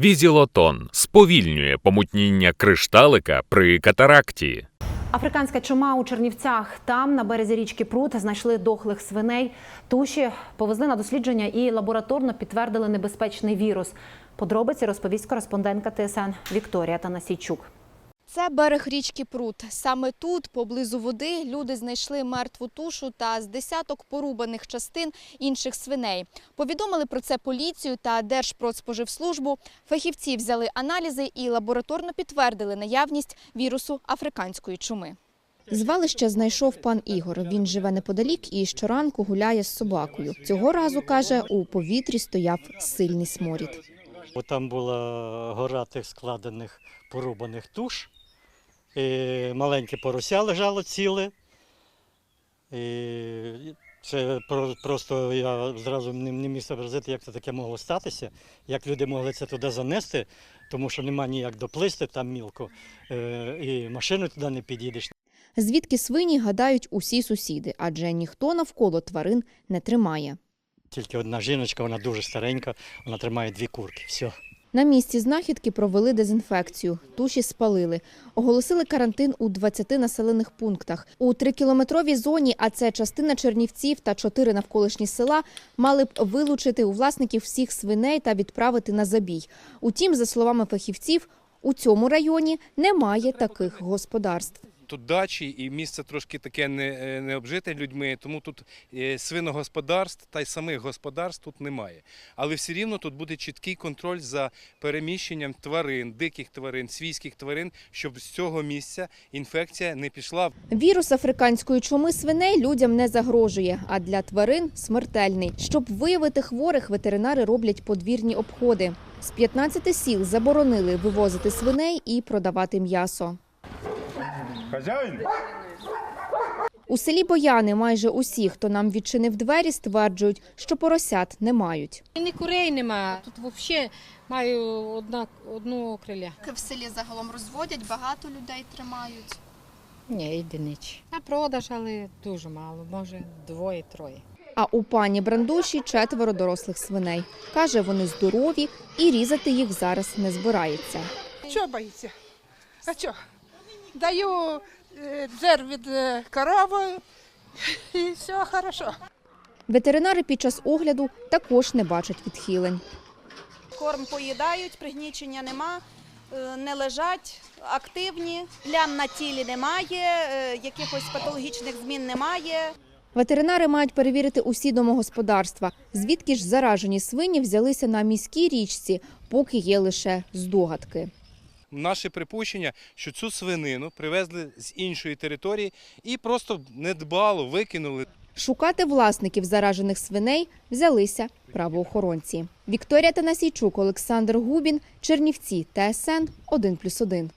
Візілотон сповільнює помутніння кришталика при катаракті. Африканська чума у Чернівцях. Там на березі річки Прут знайшли дохлих свиней. Туші повезли на дослідження і лабораторно підтвердили небезпечний вірус. Подробиці розповість кореспондентка ТСН Вікторія Танасійчук. Це берег річки Прут. Саме тут, поблизу води, люди знайшли мертву тушу та з десяток порубаних частин інших свиней. Повідомили про це поліцію та Держпродспоживслужбу. Фахівці взяли аналізи і лабораторно підтвердили наявність вірусу африканської чуми. Звалище знайшов пан Ігор. Він живе неподалік і щоранку гуляє з собакою. Цього разу каже, у повітрі стояв сильний сморід. Там була гора тих складених порубаних туш. І маленьке порося лежало ціле. І це просто я зразу не, міг зобразити, як це таке могло статися, як люди могли це туди занести, тому що нема ніяк доплисти там мілко, е, і машину туди не підійдеш. Звідки свині гадають усі сусіди, адже ніхто навколо тварин не тримає. Тільки одна жіночка, вона дуже старенька, вона тримає дві курки. Все. На місці знахідки провели дезінфекцію, туші спалили, оголосили карантин у 20 населених пунктах. У трикілометровій зоні, а це частина Чернівців та чотири навколишні села, мали б вилучити у власників всіх свиней та відправити на забій. Утім, за словами фахівців, у цьому районі немає таких господарств. Тут дачі і місце трошки таке не, е, не обжите людьми, тому тут е, свиногосподарств та й самих господарств тут немає. Але все рівно тут буде чіткий контроль за переміщенням тварин, диких тварин, свійських тварин, щоб з цього місця інфекція не пішла Вірус африканської чуми свиней людям не загрожує, а для тварин смертельний. Щоб виявити хворих, ветеринари роблять подвірні обходи. З 15 сіл заборонили вивозити свиней і продавати м'ясо. Хазяїн? У селі Бояни майже усі, хто нам відчинив двері, стверджують, що поросят не мають. Ні курей нема. Тут взагалі маю одна, одну криля. В селі загалом розводять, багато людей тримають. Ні, єдиничі. На продаж, але дуже мало, може двоє-троє. А у пані Брандуші четверо дорослих свиней. Каже, вони здорові і різати їх зараз не збирається. Чого боїться? А що? Даю е, дзер від е, корови і все хорошо. Ветеринари під час огляду також не бачать відхилень. Корм поїдають, пригнічення нема, е, не лежать, активні, плям на тілі немає, якихось патологічних змін немає. Ветеринари мають перевірити усі домогосподарства. Звідки ж заражені свині взялися на міській річці, поки є лише здогадки. Наше припущення, що цю свинину привезли з іншої території і просто недбало викинули. Шукати власників заражених свиней взялися правоохоронці. Вікторія Танасійчук, Олександр Губін, Чернівці, ТСН 1+,1.